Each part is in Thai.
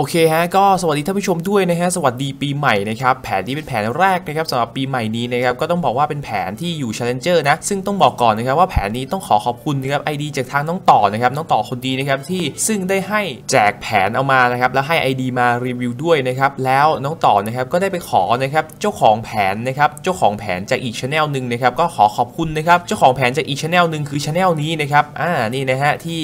โอเคฮะก็สวัสดีท่านผู้ชมด้วยนะฮะสวัสดีปีใหม่นะครับแผนนี้เป็นแผนแรกนะครับสำหรับปีใหม่นี้นะครับก็ต้องบอกว่าเป็นแผนที่อยู่ Challenger นะซึ่งต้องบอกก่อนนะครับว่าแผนนี้ต้องขอขอบคุณนะครับไอดีจากทางน้องต่อนะครับน้องต่อคนดีนะครับที่ซึ่งได้ให้แจกแผนเอามานะครับแล้วให้ ID มารีวิวด้วยนะครับแล้วน้องต่อนะครับก็ได้ไปขอนะครับเจ้าของแผนนะครับเจ้าของแผนจากอีกช anel หนึ่งนะครับก็ขอขอบคุณนะครับเจ้าของแผนจากอีกช anel หนึ่งคือช anel นี้นะครับอ่านี่นะฮะที่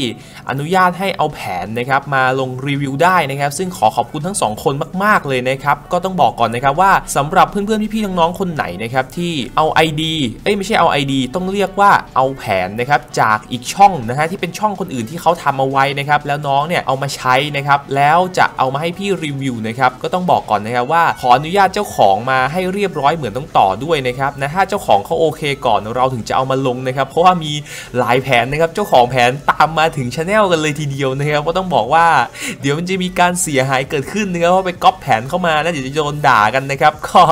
อนุญาตให้เอาแผนนะครับมาลงรีวิวได้นะครับซึ่งขอขอบคุณทั้ง 2 คนมาก ๆ เลยนะครับ ก็ต้องบอกก่อนนะครับว่าสำหรับเพื่อนๆพี่ๆน้องๆคนไหนนะครับที่เอา ID เอ้ยไม่ใช่เอา ID ต้องเรียกว่าเอาแผนนะครับจากอีกช่องนะฮะที่เป็นช่องคนอื่นที่เขาทำเอาไว้นะครับแล้วน้องเนี่ยเอามาใช้นะครับแล้วจะเอามาให้พี่รีวิวนะครับก็ต้องบอกก่อนนะครับว่าขออนุญาตเจ้าของมาให้เรียบร้อยเหมือนต้องต่อด้วยนะครับนะถ้าเจ้าของเขาโอเคก่อนเราถึงจะเอามาลงนะครับ เพราะว่ามีหลายแผนนะครับเจ้าของแผนตามมาถึงช anel กันเลยทีเดียวนะครับก็ต้องบอกว่า เดี๋ยวมันจะมีการเสียหายเกิดขึ้นนะครับว่าไปก๊อปแผนเข้ามาแล้วเดี๋ยวจะโดนด่ากันนะครับก็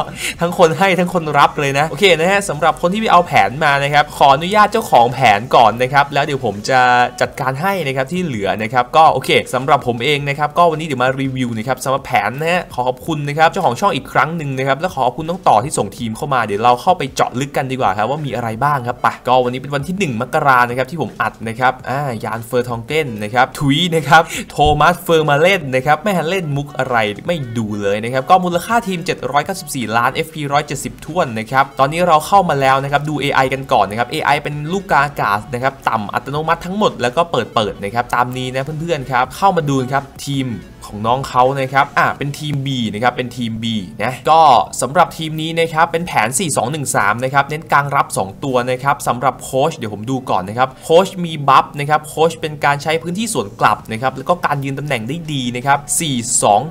ทั้งคนให้ทั้งคนรับเลยนะโอเคนะฮะสำหรับคนที่ไปเอาแผนมานะครับขออนุญาตเจ้าของแผนก่อนนะครับแล้วเดี๋ยวผมจะจัดการให้นะครับที่เหลือนะครับก็โอเคสำหรับผมเองนะครับก็วันนี้เดี๋ยวมารีวิวนะครับสำหรับแผนนะฮะขอขอบคุณนะครับเจ้าของช่องอีกครั้งหนึ่งนะครับแล้วขอขอบคุณน้องต่อที่ส่งทีมเข้ามาเดี๋ยวเราเข้าไปเจาะลึกกันดีกว่าครับว่ามีอะไรบ้างครับไปก็วันนี้เป็นวันที่ 1 มกรานะครับที่ผมอัดนะครับอ่ายานเฟอร์ทองเกนนะครับทุยนะครับโทมัสเฟอร์มาเล่นนะครับไม่ทันเล่นมุกอะไรไม่ดูเลยนะครับก็มูลค่าทีม 794 ล้าน FP 170ท่วนนะครับตอนนี้เราเข้ามาแล้วนะครับดู AI กันก่อนนะครับ AI เป็นลูกกาอากาศนะครับต่ำอัตโนมัติทั้งหมดแล้วก็เปิดเปิดนะครับตามนี้นะเพื่อนๆครับเข้ามาดูครับทีม ของน้องเขานะครับอะเป็นทีม B นะครับเป็นทีม B นะก็สำหรับทีมนี้นะครับเป็นแผน 4-2-1-3 นะครับเน้นกลางรับ 2 ตัวนะครับสำหรับโค้ชเดี๋ยวผมดูก่อนนะครับโค้ชมีบัฟนะครับโค้ชเป็นการใช้พื้นที่ส่วนกลับนะครับแล้วก็การยืนตำแหน่งได้ดีนะครับ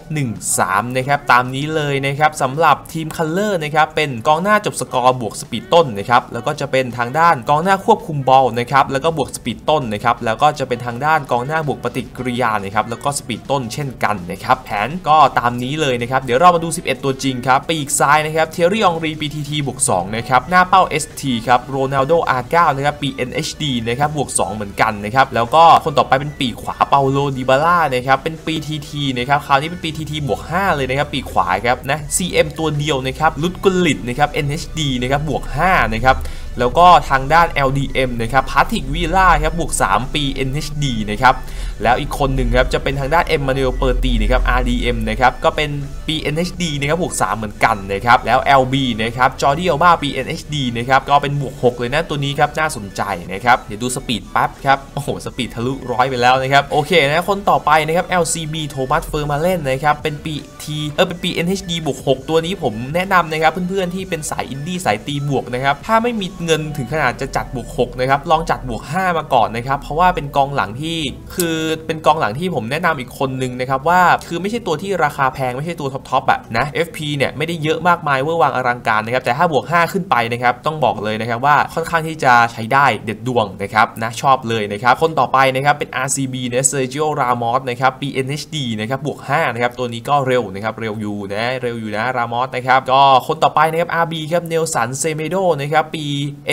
4-2-1-3 นะครับตามนี้เลยนะครับสำหรับทีมคัลเลอร์นะครับเป็นกองหน้าจบสกอร์บวกสปีดต้นนะครับแล้วก็จะเป็นทางด้านกองหน้าควบคุมบอลนะครับแล้วก็บวกสปีดต้นนะครับแล้วก็จะเป็นทางด้านกองหน้าบวกปฏิกิริยานะครับแล้วก็สปีดต้นเช่นกันนะครับแผนก็ตามนี้เลยนะครับ เดี๋ยวเรามาดู 11 ตัวจริงครับปีกซ้ายนะครับเทอรี่องรี PTT บวก2นะครับหน้าเป้า ST ครับโรนัลโด R9 นะครับปี NHD นะครับบวก 2 เหมือนกันนะครับแล้วก็คนต่อไปเป็นปีกขวาเปาโลดิบาล่านะครับเป็นปี TT นะครับคราวนี้เป็นปี TT บวก 5 เลยนะครับปีกขวาครับนะ CM ตัวเดียวนะครับลุดกุลิตนะครับ NHD นะครับบวก5นะครับ แล้วก็ทางด้าน LDM นะครับพาติกวีล่าครับบวก 3 ปี NHD นะครับแล้วอีกคนหนึ่งครับจะเป็นทางด้านเอ็มมานูเอลเปอร์ตีนะครับ RDM นะครับก็เป็นปี NHD นะครับบวก 3 เหมือนกันนะครับแล้ว LB นะครับจอร์ดี้อัลบาปี NHD นะครับก็เป็นบวก 6 เลยนะตัวนี้ครับน่าสนใจนะครับเดี๋ยวดูสปีดแป๊บครับโอ้โหสปีดทะลุร้อยไปแล้วนะครับโอเคนะคนต่อไปนะครับ LCB โทมัสเฟอร์มาเล่นนะครับเป็นปี T เออเป็นปี NHD บวก 6 ตัวนี้ผมแนะนำนะครับเพื่อนๆที่เป็นสายอินดี้สายตีบวกนะครับถ้าไม่มีเงินถึงขนาดจะจัดบวก6นะครับลองจัดบวก 5 มาก่อนนะครับเพราะว่าเป็นกองหลังที่คือเป็นกองหลังที่ผมแนะนำอีกคนนึงนะครับว่าคือไม่ใช่ตัวที่ราคาแพงไม่ใช่ตัวท็อปๆอะนะ FP เนี่ยไม่ได้เยอะมากมายเวอร์วางอลังการนะครับแต่ถ้าบวก 5 ขึ้นไปนะครับต้องบอกเลยนะครับว่าค่อนข้างที่จะใช้ได้เด็ดดวงนะครับนะชอบเลยนะครับคนต่อไปนะครับเป็น RCB นะเซอร์จิโอรามอสนะครับปี NHD นะครับบวก5นะครับตัวนี้ก็เร็วนะครับเร็วอยู่นะเร็วอยู่นะรามอสนะครับก็คนต่อไปนะครับ RB ครับเนลสันเซเมโดนะครับปี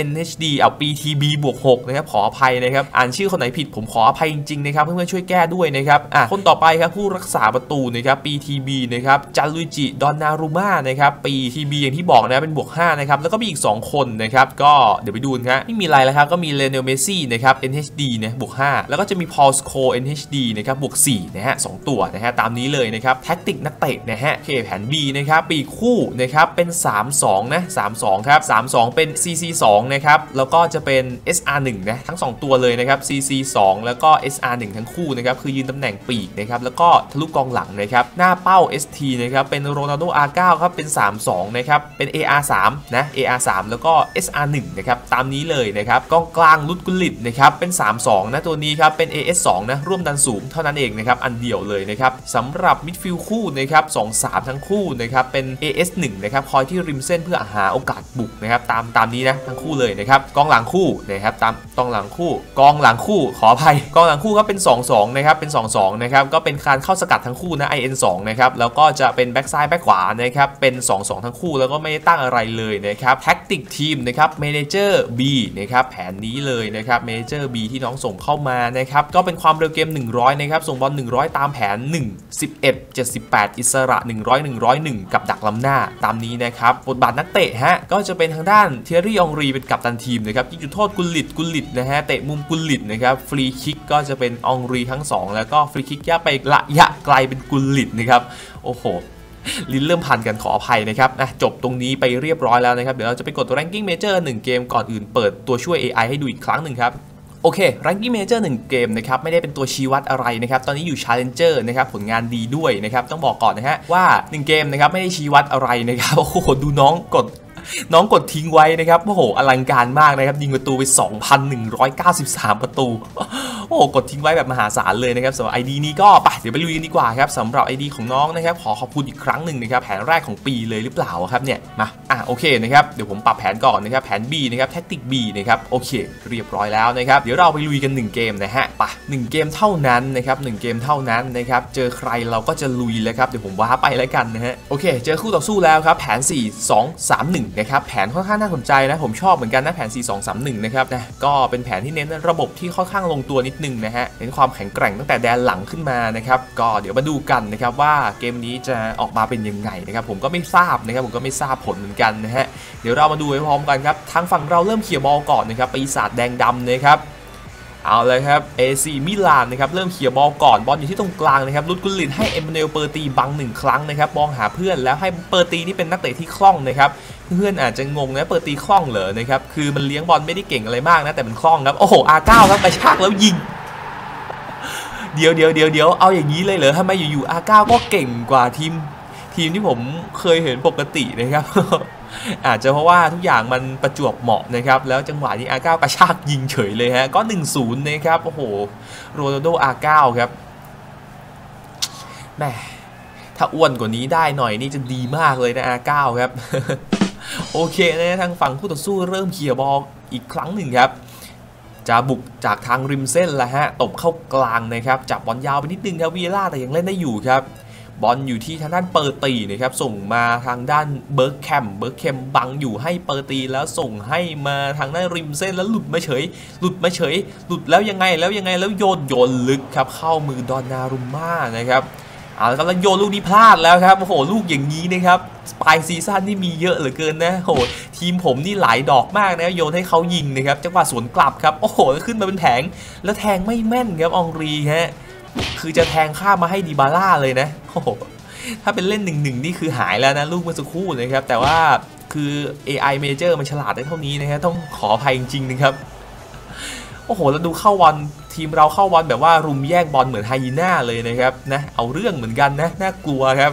NHD เอาปี TB บวก6นะครับขออภัยนะครับอ่านชื่อคนไหนผิดผมขออภัยจริงๆนะครับเพื่อนๆช่วยแก้ด้วยนะครับอะคนต่อไปครับผู้รักษาประตูนะครับปี TB นะครับจันลุจิดอนนารูมานะครับปี TB อย่างที่บอกนะเป็นบวก5นะครับแล้วก็มีอีก 2 คนนะครับก็เดี๋ยวไปดูนะไม่มีอะไรแล้วครับก็มีเลเนลเมซี่นะครับ NHD นะบวก5แล้วก็จะมีพอลสโค NHD นะครับบวก4นะฮะสตัวนะฮะตามนี้เลยนะครับแท็กติกนักเตะนะฮะเคแผน B นะครับปีคู่นะครับเป็น 3-2นะ3-2ครับ3-2 เป็น2นะครับ แล้วก็จะเป็น SR1 นะ ทั้ง 2 ตัวเลยนะครับ CC2 แล้วก็ SR1 ทั้งคู่นะครับ คือยืนตำแหน่งปีกนะครับ แล้วก็ทะลุกองหลังนะครับ หน้าเป้า ST นะครับ เป็นโรนัลโด R9 ครับ เป็น 3-2 นะครับ เป็น AR3 นะ AR3 แล้วก็ SR1 นะครับ ตามนี้เลยนะครับ กองกลางลุดกุลิตนะครับ เป็น 3-2 นะตัวนี้ครับ เป็น AS2 นะ ร่วมดันสูงเท่านั้นเองนะครับ อันเดียวเลยนะครับสำหรับมิดฟิลด์คู่นะครับ2-3 ทั้งคู่นะครับ เป็น AS1 นะครับ คอยที่ริมเส้นเพื่อหาโอกาสบุกนะครับ ตามตามนี้นะทั้งคู่เลยนะครับกองหลังคู่นะครับตามกองหลังคู่กองหลังคู่ขออภัยกองหลังคู่ก็เป็น 2-2นะครับเป็น 2-2นะครับก็เป็นการเข้าสกัดทั้งคู่นะ IN2 นะครับแล้วก็จะเป็นแบ็กซ้ายแบ็กขวานะครับเป็น 2-2 ทั้งคู่แล้วก็ไม่ได้ตั้งอะไรเลยนะครับแท็กติกทีมนะครับเมนเจอร์ B นะครับแผนนี้เลยนะครับเมนเจอร์ B ที่น้องส่งเข้ามานะครับก็เป็นความเร็วเกม 100นะครับส่งบอล100 ตามแผน 1 11 78 อิสระ 100 101 กับดักลำหน้าตามนี้นะครับบทบาทนักเตะฮะก็จะเป็นทางด้านเทอรี่องรีเป็นกัปตันทีมนะครับยิงจุดโทษกุลิตกุลิตนะฮะเตะมุมกุลิตนะครับฟรีคิกก็จะเป็นองรีทั้ง 2 แล้วก็ฟรีคิกยะไประยะไกลเป็นกุลิตนะครับโอ้โหลิ้นเริ่มพันกันขออภัยนะครับนะจบตรงนี้ไปเรียบร้อยแล้วนะครับ เดี๋ยวเราจะไปกด ranking major 1 เกมก่อนอื่นเปิดตัวช่วย AI ให้ดูอีกครั้งหนึ่งครับโอเค ranking major 1 เกมนะครับ ไม่ได้เป็นตัวชี้วัดอะไรนะครับ ตอนนี้อยู่ challenger นะครับ ผลงานดีด้วยนะครับ ต้องบอกก่อนนะฮะว่า 1 เกมนะครับ ไม่ได้ชี้วัดอะไรนะครับ โอ้โห ดูน้องกด น้องกดทิ้งไว้นะครับโอ้โหอลังการมากนะครับยิงประตูไป 2,193 ประตู โอ้โหกดทิ้งไว้แบบมหาศาลเลยนะครับสำหรับ ID นี้ก็ไปเดี๋ยวไปลุยกันดีกว่าครับสำหรับ ID ของน้องนะครับขอขอบคุณอีกครั้งหนึ่งนะครับแผนแรกของปีเลยหรือเปล่าครับเนี่ยมาอะโอเคนะครับเดี๋ยวผมปรับแผนก่อนนะครับแผน B นะครับแท็กติก B นะครับโอเค เรียบร้อยแล้วนะครับเดี๋ยวเราไปลุยกัน 1 เกมนะฮะไป1เกมเท่านั้นนะครับ1เกมเท่านั้นนะครับเจอใครเราก็จะลุยแล้วครับเดี๋ยวผมว้าไปแล้วกันนะฮะโอเค เจอคู่ต่อสู้แล้วครับแผน 4 2 3 1นะครับแผนค่อนข้างน่าสนใจนะผมชอบเหมือนกันนะแผน 4 2 3 1 นะครับนะก็เป็นแผนที่เน้นระบบที่ค่อนข้างลงตัวนิดนึงนะฮะเน้นความแข็งแกร่งตั้งแต่แดนหลังขึ้นมานะครับก็เดี๋ยวมาดูกันนะครับว่าเกมนี้จะออกมาเป็นยังไงนะครับผมก็ไม่ทราบนะครับผมก็ไม่ทราบผลเหมือนกันนะฮะเดี๋ยวเรามาดูไปพร้อมกันครับทางฝั่งเราเริ่มเขี่ยบอลก่อนนะครับปีศาจแดงดำนะครับเอาเลยครับ AC มิลานนะครับเริ่มเขี่ยบอลก่อนบอลอยู่ที่ตรงกลางนะครับลุดกุลินให้เอมเนลเปอร์ตีบังหนึ่งครั้งนะครับมองหาเพื่อนแล้วให้เปอร์ตีนี่เป็นนักเตะที่คล่องนะครับ เพื่อนอาจจะงงนะเปอร์ตีคล่องเหรอนะครับคือมันเลี้ยงบอลไม่ได้เก่งอะไรมากนะแต่มันคล่องครับโอ้โห R9 ครับกระชากแล้วยิงเดี๋ยวเดี๋ยวเดี๋ยวเดี๋ยวเอาอย่างนี้เลยเหรอทำไมอยู่ๆ R9 ก็เก่งกว่าทีมทีมที่ผมเคยเห็นปกตินะครับ อาจจะเพราะว่าทุกอย่างมันประจวบเหมาะนะครับ แล้วจังหวะนี้ R9 กระชากยิงเฉยเลยฮะ ก็ 1-0 นะครับ โอ้โห โรนัลโด R9 ครับแม่ถ้าอ้วนกว่านี้ได้หน่อยนี่จะดีมากเลยนะ R9 ครับ โอเคนะทางฝั่งคู่ต่อสู้เริ่มเคลียบอลอีกครั้งหนึ่งครับ จะบุกจากทางริมเส้นแล้วฮะตบเข้ากลางนะครับจับบอลยาวไปนิดนึงครับวีล่าแต่ยังเล่นได้อยู่ครับบอลอยู่ที่ทางด้านเปอร์ตีนะครับส่งมาทางด้านเบิร์กแคมเบิร์กแคมบังอยู่ให้เปอร์ตีแล้วส่งให้มาทางด้านริมเส้นแล้วหลุดมาเฉย หลุดมาเฉย หลุดแล้วยังไงแล้วยังไงแล้วโยนโยนลึกครับเข้ามือดอนนารุมม่านะครับ เอาละครับแล้วโยนลูกนี้พลาดแล้วครับโอ้โหลูกอย่างนี้นะครับปลายซีซั่นนี่มีเยอะเหลือเกินนะโอ้โหทีมผมนี่หลายดอกมากนะโยนให้เขายิงนะครับจังหวะสวนกลับครับโอ้โหขึ้นมาเป็นแผงแล้วแทงไม่แม่นครับองรีฮะคือจะแทงข้ามมาให้ดีบาร่าเลยนะโอ้โหถ้าเป็นเล่นหนึ่งหนึ่งนี่คือหายแล้วนะลูกเมื่อสักครู่นะครับแต่ว่าคือ AI Major มันฉลาดได้เท่านี้นะครับต้องขออภัยจริงๆนะครับ อ้โห แล้วดูเข้าวันทีมเราเข้าวันแบบว่ารุมแย่งบอลเหมือนไฮยีน่าเลยนะครับนะเอาเรื่องเหมือนกันนะน่ากลัวครับ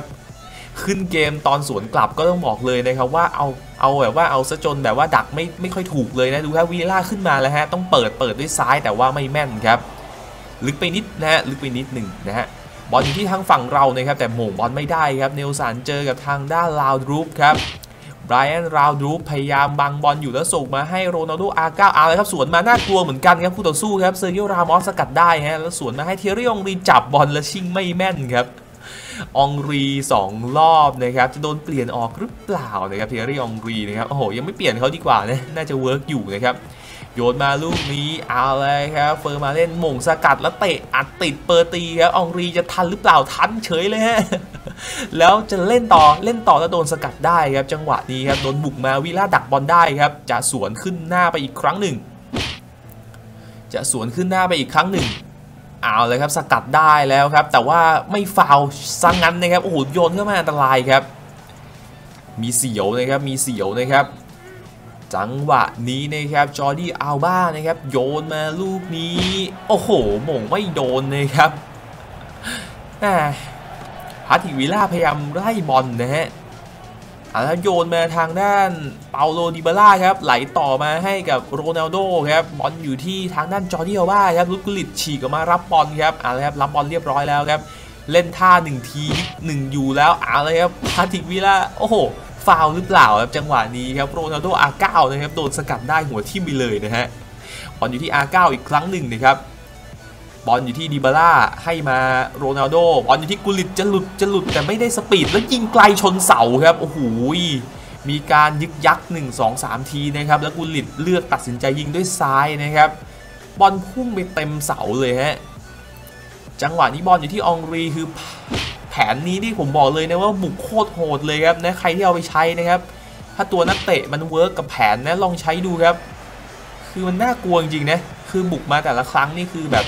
ขึ้นเกมตอนสวนกลับก็ต้องบอกเลยนะครับว่าเอาเอาแบบว่าเอาซะจนแบบว่าดักไม่ไม่ค่อยถูกเลยนะดูครับวีล่าขึ้นมาแล้วฮะต้องเปิดเปิดด้วยซ้ายแต่ว่าไม่แม่นครับลึกไปนิดนะฮะลึกไปนิดหนึ่งนะฮะบอลอยู่ที่ทางฝั่งเรานะครับแต่โหม่งบอลไม่ได้ครับเนลสันเจอกับทางด้านลาวดรูปครับ ไบรอันราวดูพยายามบังบอลอยู่แล้วส่งมาให้โรนัลโดอาร์เก้าเอาเลยครับสวนมาน่ากลัวเหมือนกันครับคู่ต่อสู้ครับเซอร์เกียรามอสสกัดได้ฮะแล้วสวนมาให้เทเรียองรีจับบอลและชิงไม่แม่นครับองรีสองรอบนะครับจะโดนเปลี่ยนออกหรือเปล่านะครับเทเรียองรีนะครับโอ้โหยังไม่เปลี่ยนเขาดีกว่านะน่าจะเวิร์กอยู่นะครับ โยนมาลูกนี้เอาเลยครับเฟอร์มาเล่นหม่งสกัดแล้วเตะอัดติดเปอร์ตีครับอองรีจะทันหรือเปล่าทันเฉยเลยฮะแล้วจะเล่นต่อเล่นต่อแล้วโดนสกัดได้ครับจังหวะนี้ครับโดนบุกมาวิล่าดักบอลได้ครับจะสวนขึ้นหน้าไปอีกครั้งหนึ่ง จะสวนขึ้นหน้าไปอีกครั้งหนึ่งเอาเลยครับสกัดได้แล้วครับ แต่ว่าไม่ฟาวซังงั้นนะครับโอ้โหโยนเข้ามาอันตรายครับ มีเสียวนะครับมีเสียวนะครับ จังหวะนี้นะครับจอร์ดี้อัลบ้านะครับโยนมาลูกนี้ โอ้โหมงไม่โดนนะครับพาติวิล่าพยายามไล่บอลนะฮะแล้วโยนมาทางด้านเปาโลดิบาล่าครับไหลต่อมาให้กับโรนัลโดครับบอลอยู่ที่ทางด้านจอร์ดี้อัลบ้าครับลุกลิดฉีกออกมารับบอลครับเอาละครับรับบอลเรียบร้อยแล้วครับ เล่นท่า1ที1อยู่แล้วเอาละครับพาติวิล่าโอ้โห ฟาวหรือเปล่าครับจังหวะนี้ครับโรนัลโดอาร์เก้านะครับโดนสกัดได้หัวทิ่มไปเลยนะฮะบอลอยู่ที่อาร์เก้าอีกครั้งหนึ่งนะครับบอลอยู่ที่ดิบาร่าให้มาโรนัลโดบอลอยู่ที่กุลิตจะหลุดจะหลุดแต่ไม่ได้สปีดแล้วยิงไกลชนเสาครับโอ้โหมีการยึกยัก1 2 3 ทีนะครับแล้วกุลิตเลือกตัดสินใจยิงด้วยซ้ายนะครับบอลพุ่งไปเต็มเสาเลยฮะจังหวะนี้บอลอยู่ที่องรีคือ นนี้ที่ผมบอกเลยนะว่าบุกโคตรโหดเลยครับนะใครที่เอาไปใช้นะครับ ถ้าตัวนักเตะมันเวิร์กกับแผนนะลองใช้ดูครับ คือมันน่ากลัวจริงนะคือบุกมาแต่ละครั้งนี่คือแบบ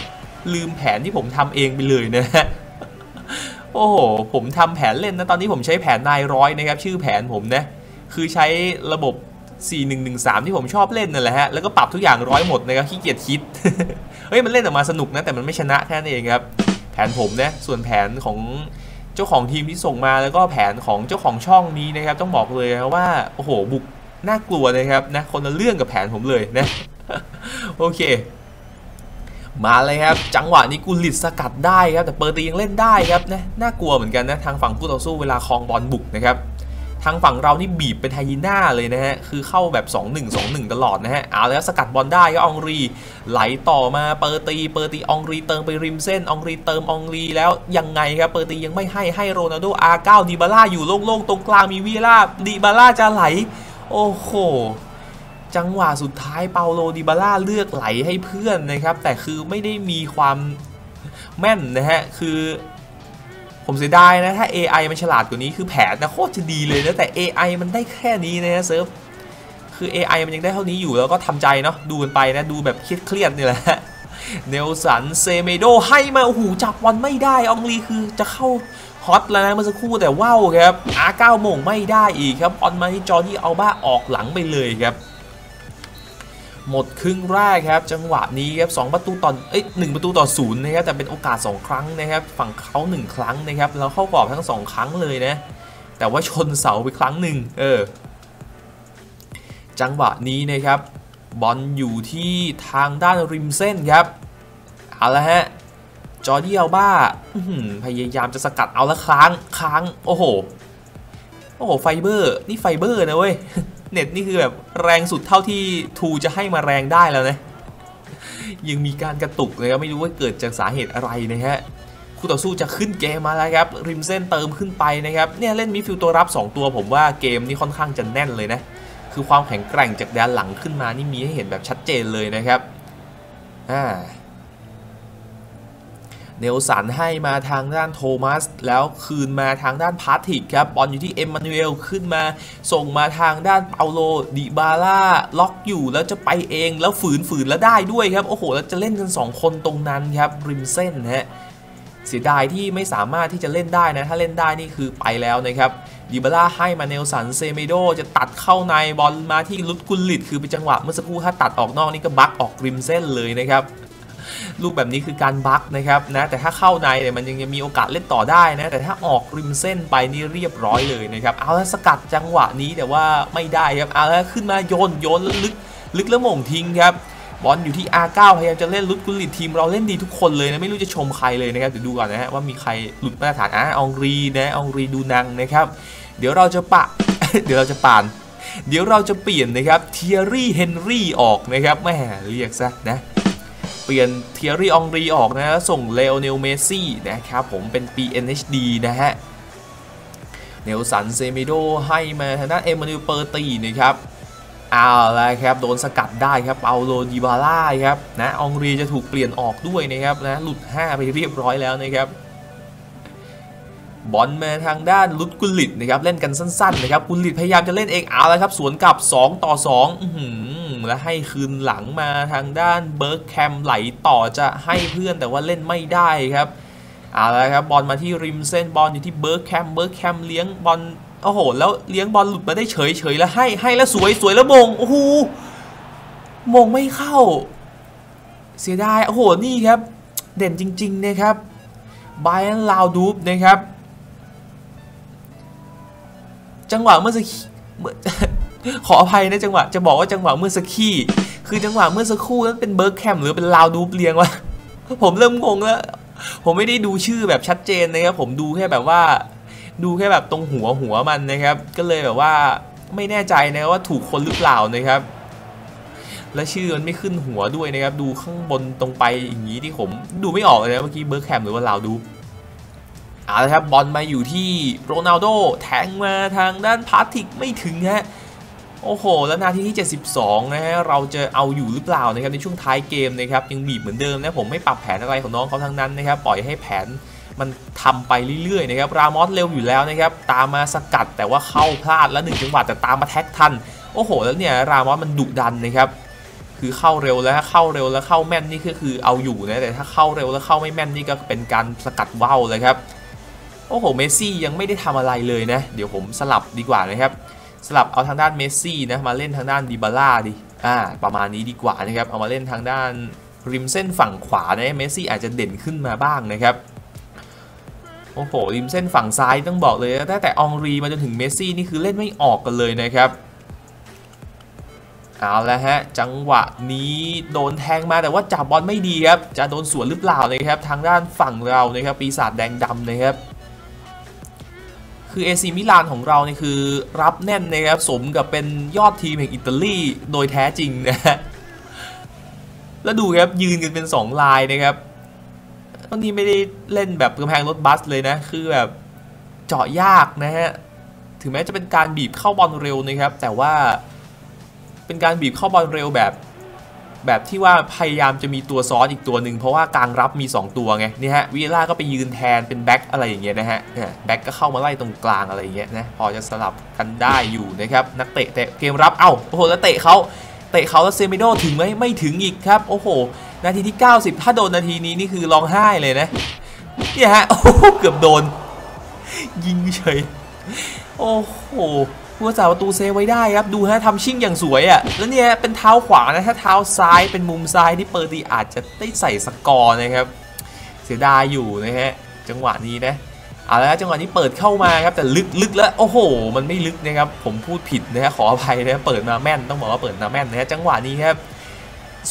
ลืมแผนที่ผมทำเองไปเลยนะฮะโอ้โหผมทำแผนเล่นนะตอนนี้ผมใช้แผนนายร้อยนะครับ ชื่อแผนผมนะคือใช้ระบบ 4113 ที่ผมชอบเล่นนั่นแหละฮะแล้วก็ปรับทุกอย่างร้อยหมดนะครับขี้เกียจคิดเฮ้ยมันเล่นออกมาสนุกนะแต่มันไม่ชนะแค่นั้นเองครับแผนผมนะส่วนแผนของ จ้าของทีมที่ส่งมาแล้วก็แผนของเจ้าของช่องนี้นะครับ ต้องบอกเลยว่าโอ้โหบุกน่ากลัวนะครับนะคนละเรื่องกับแผนผมเลยนะโอเค มาเลยครับ จังหวะนี้กุลิดสกัดได้ครับแต่เปิดตียังเล่นได้ครับนะน่ากลัวเหมือนกันนะทางฝั่งผู้ต่อสู้เวลาคลองบอลบุกนะครับ ทางฝั่งเรานี่บีบเป็นไฮยีน่าเลยนะฮะ คือเข้าแบบ 2-1 2-1 ตลอดนะฮะ เอาแล้วสกัดบอลได้ก็องรี ไหลต่อมาเปอร์ตี เปอร์ตีองรีเติมไปริมเส้นองรีเติมองรีแล้วยังไงครับเปอร์ตียังไม่ให้ให้โรนัลโดอาร์เก้าดีบาร่าอยู่โล่งๆ ตรงกลางมีวีล่าดีบาร่าจะไหล โอ้โหจังหวะสุดท้ายเปาโลดิบาร่าเลือกไหลให้เพื่อนนะครับ แต่คือไม่ได้มีความแม่นนะฮะ คือ ผมเสียดายนะ ถ้า AI มันฉลาดกว่านี้คือแผนนะโคตรจะดีเลยนะ แต่ AI มันได้แค่นี้นะเซิร์ฟคือ AI มันยังได้เท่านี้อยู่แล้วก็ทำใจเนาะดูกันไปนะ ดูแบบเครียดๆนี่แหละเนลสันเซเมโดให้มาโอ้โหจับบอลไม่ได้องลีคือจะเข้าฮอตแล้วนะเมื่อสักครู่แต่ว้าวครับอาเก้าโมงไม่ได้อีกครับบอลมาที่จอที่เอาบ้าออกหลังไปเลยครับ หมดครึ่งแรกครับจังหวะนี้ครับสประตูต่อเอ้ยหประตูต่อศูนย์นะครับแต่เป็นโอกาส 2 ครั้งนะครับฝั่งเขา1 ครั้งนะครับแล้วเข้ากรอบทั้ง 2 ครั้งเลยนะแต่ว่าชนเสาไปครั้งหนึ่งเออจังหวะนี้นะครับบอลอยู่ที่ทางด้านริมเส้นครับเอาละฮะจอร์ดี้อัลบ้าพยายามจะสกัดเอาละค้างค้างโอ้โหโอ้โหไฟเบอร์นี่ไฟเบอร์นะเว้ย เน็ตนี่คือแบบแรงสุดเท่าที่ทูจะให้มาแรงได้แล้วนะ ยังมีการกระตุกเลยครับไม่รู้ว่าเกิดจากสาเหตุอะไรนะฮะคู่ต่อสู้จะขึ้นเกมมาแล้วครับ ริมเส้นเติมขึ้นไปนะครับเนี่ยเล่นมิฟิลตัวรับ 2 ตัวผมว่าเกมนี้ค่อนข้างจะแน่นเลยนะ คือความแข็งแกร่งจากแดนหลังขึ้นมานี่มีให้เห็นแบบชัดเจนเลยนะครับอ่า เนลสันให้มาทางด้านโทมัส แล้วคืนมาทางด้านพาร์ติกครับบอลอยู่ที่เอ็มมานูเอลขึ้นมา ส่งมาทางด้านเปาโลดิบาร่าล็อกอยู่แล้วจะไปเองแล้วฝืนฝืนแล้วได้ด้วยครับ โอ้โห แล้วจะเล่นกัน 2 คนตรงนั้นครับริมเส้นฮะเสียดายที่ไม่สามารถที่จะเล่นได้นะ ถ้าเล่นได้นี่คือไปแล้วนะครับดิบาร่าให้มาเนลสันเซเมโดจะตัดเข้าในบอลมาที่ลุดกุลลิตคือเป็นจังหวะเมื่อสักครู่ถ้าตัดออกนอกนี่ก็บักออกริมเส้นเลยนะครับ ลูกแบบนี้คือการบั๊กนะครับนะแต่ถ้าเข้าในเนี่ยมันยังมีโอกาสเล่นต่อได้นะแต่ถ้าออกริมเส้นไปนี่เรียบร้อยเลยนะครับเอาแล้วสกัดจังหวะนี้แต่ว่าไม่ได้ครับเอาแล้วขึ้นมาโยนโยนลึกลึกแล้วหม่งทิ้งครับบอลอยู่ที่ R9 พยายามจะเล่นลุดกุลิตทีมเราเล่นดีทุกคนเลยนะ ไม่รู้จะชมใครเลยนะครับ เดี๋ยวดูก่อนนะฮะว่ามีใครหลุดมาตรฐานอะองรีนะองรีดูนังนะครับ เดี๋ยวเราจะปะ เดี๋ยวเราจะปาน เดี๋ยวเราจะเปลี่ยนนะครับเทียรี่เฮนรี่ออกนะครับแม่เรียกซะนะ ปลี่ยนเทียรี่องรีออกนะแล้วส่งเลโอเนลเมซี่นะครับผมเป็น PNHD นะฮะเนลสันเซมิโดให้มาทางด้านเอมานูเปอร์ตีนะครับเอาละครับโดนสกัดได้ครับเปาโลดิบาร่าครับนะองรีจะถูกเปลี่ยนออกด้วยนะครับนะหลุด 5 ไปเรียบร้อยแล้วนะครับบอลมาทางด้านลุดกุลิตนะครับเล่นกันสั้นๆนะครับกุลิตพยายามจะเล่นเองเอาล้วครับสวนกลับ 2 ต่อ2 แล้วให้คืนหลังมาทางด้านเบิร์กแคมไหลต่อจะให้เพื่อนแต่ว่าเล่นไม่ได้ครับเอาละครับบอลมาที่ริมเส้นบอลอยู่ที่เบิร์กแคมเบิร์กแคมเลี้ยงบอลโอ้โหแล้วเลี้ยงบอลหลุดมาได้เฉยเฉยแล้วให้ให้แล้วสวยสวยแล้วมงโอ้โหมงไม่เข้า เสียดายโอ้โหนี่ครับ เด่นจริง ๆ นะครับไบรอันลาวดูบนะครับ จังหวะเมื่อสัก ขออภัยนะจังหวะจะบอกว่าจังหวะเมื่อสักขี้คือจังหวะเมื่อสักครู่นั้นเป็นเบิร์กแคมหรือเป็นลาวดูบเลียงวะผมเริ่มงงแล้ว ผมไม่ได้ดูชื่อแบบชัดเจนนะครับ ผมดูแค่แบบว่า ดูแค่แบบตรงหัวหัวมันนะครับ ก็เลยแบบว่าไม่แน่ใจนะว่าถูกคนหรือเปล่านะครับ และชื่อมันไม่ขึ้นหัวด้วยนะครับ ดูข้างบนตรงไปอย่างนี้ที่ผมดูไม่ออกเลยนะเมื่อกี้เบิร์กแคมหรือว่าลาวดูเอาละครับบอลมาอยู่ที่โรนัลโดแทงมาทางด้านพาร์ติกไม่ถึงฮะ โอ้โห แล้วนาทีที่ 72 นะฮะ เราจะเอาอยู่หรือเปล่านะครับในช่วงท้ายเกมนะครับ ยังบีบเหมือนเดิมนะผมไม่ปรับแผนอะไรของน้องเขาทั้งนั้นนะครับ ปล่อยให้แผนมันทำไปเรื่อยๆนะครับ รามอสเร็วอยู่แล้วนะครับ ตามมาสกัดแต่ว่าเข้าพลาดแล้วหนึ่งจังหวะแต่ตามมาแท็กทัน โอ้โห แล้วเนี่ยรามอสมันดุดันนะครับ คือเข้าเร็วแล้วเข้าเร็วแล้วเข้าแม่นนี่ก็คือเอาอยู่นะ แต่ถ้าเข้าเร็วแล้วเข้าไม่แม่นนี่ก็เป็นการสกัดว่าวเลยครับ โอ้โห เมสซี่ยังไม่ได้ทำอะไรเลยนะ เดี๋ยวผมสลับดีกว่านะครับ สลับเอาทางด้านเมสซี่นะมาเล่นทางด้านดิบาร่าดิอ่าประมาณนี้ดีกว่านะครับเอามาเล่นทางด้านริมเส้นฝั่งขวานะเมสซี่อาจจะเด่นขึ้นมาบ้างนะครับโอ้โหริมเส้นฝั่งซ้ายต้องบอกเลยตั้งแต่องรีมาจนถึงเมสซี่นี่คือเล่นไม่ออกกันเลยนะครับเอาละฮะจังหวะนี้โดนแทงมาแต่ว่าจับบอลไม่ดีครับจะโดนสวนหรือเปล่านะครับทางด้านฝั่งเรานะครับปีศาจแดงดำนะครับ คือเอซีมิลานของเราเนี่ยคือรับแน่นนะครับสมกับเป็นยอดทีมแห่งอิตาลีโดยแท้จริงนะฮะแล้วดูครับยืนกันเป็น 2 ลายนะครับตอนนี้ไม่ได้เล่นแบบกำแพงรถบัสเลยนะ คือแบบเจาะยากนะฮะ ถึงแม้จะเป็นการบีบเข้าบอลเร็วนะครับ แต่ว่าเป็นการบีบเข้าบอลเร็วแบบ แบบที่ว่าพยายามจะมีตัวซ้อนอีกตัวหนึ่งเพราะว่ากลางรับมี 2 ตัวไงนี่ฮะวิล่าก็ไปยืนแทนเป็นแบ็คอะไรอย่างเงี้ยนะฮะแบ็คก็เข้ามาไล่ตรงกลางอะไรอย่างเงี้ยนะพอจะสลับกันได้อยู่นะครับนักเตะแต่เกมรับเอ้าโอ้โหแล้วเตะเขาเตะเขาแล้วเซมิโดถึงไหมไม่ถึงอีกครับโอ้โห นาทีที่ 90 ถ้าโดนนาทีนี้นี่คือร้องไห้เลยนะเนี่ยฮะโอ้โหเกือบโดน ยิงเฉยโอ้โห ผู้รักษาประตูเซฟไว้ได้ครับดูฮะทำชิ่งอย่างสวยอะ่ะแล้วเนี่ยเป็นเท้าขวานะถ้าเท้าซ้ายเป็นมุมซ้ายที่เปิดดีอาจจะได้ใส่สกอร์นะครับ เสียดายอยู่นะฮะจังหวะนี้นะเอาละจังหวะนี้เปิดเข้ามาครับแต่ลึกลึกแล้วโอ้โห มันไม่ลึกนะครับผมพูดผิดนะฮะขออภัยนะเปิดมาแม่นต้องบอกว่าเปิดมาแม่นนะฮะจังหวะนี้ครับ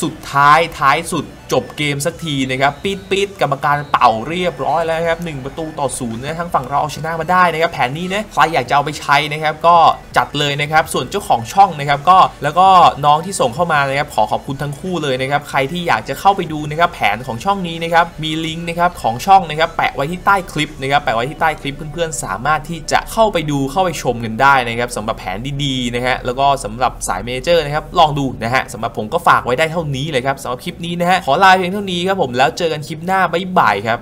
สุดท้ายท้ายสุด จบเกมสักทีนะครับปี๊ดปี๊ดกรรมการเป่าเรียบร้อยแล้วครับหประตูต่อศูนย์นะทั้งฝั่งเราเอาชนะมาได้นะครับแผนนี้นะใครอยากจะเอาไปใช้นะครับก็จัดเลยนะครับส่วนเจ้าของช่องนะครับก็แล้วก็น้องที่ส่งเข้ามานะครับขอขอบคุณทั้งคู่เลยนะครับใครที่อยากจะเข้าไปดูนะครับแผนของช่องนี้นะครับมีลิงก์นะครับของช่องนะครับแปะไว้ที่ใต้คลิปนะครับแปะไว้ที่ใต้คลิปเพื่อนๆ สามารถที่จะเข้าไปดูเข้าไปชมกันได้นะครับสำหรับแผนดีๆนะฮะแล้วก็สำหรับสายเมเจอร์นะครับลองดูนะฮะสำหรับผมก็ฝากไว้ได้เท่านี้เลยครับสำหรับคลิปนี้นะฮะขอลาเพียงเท่านี้ครับผมแล้วเจอกันคลิปหน้าบ๊ายบายครับ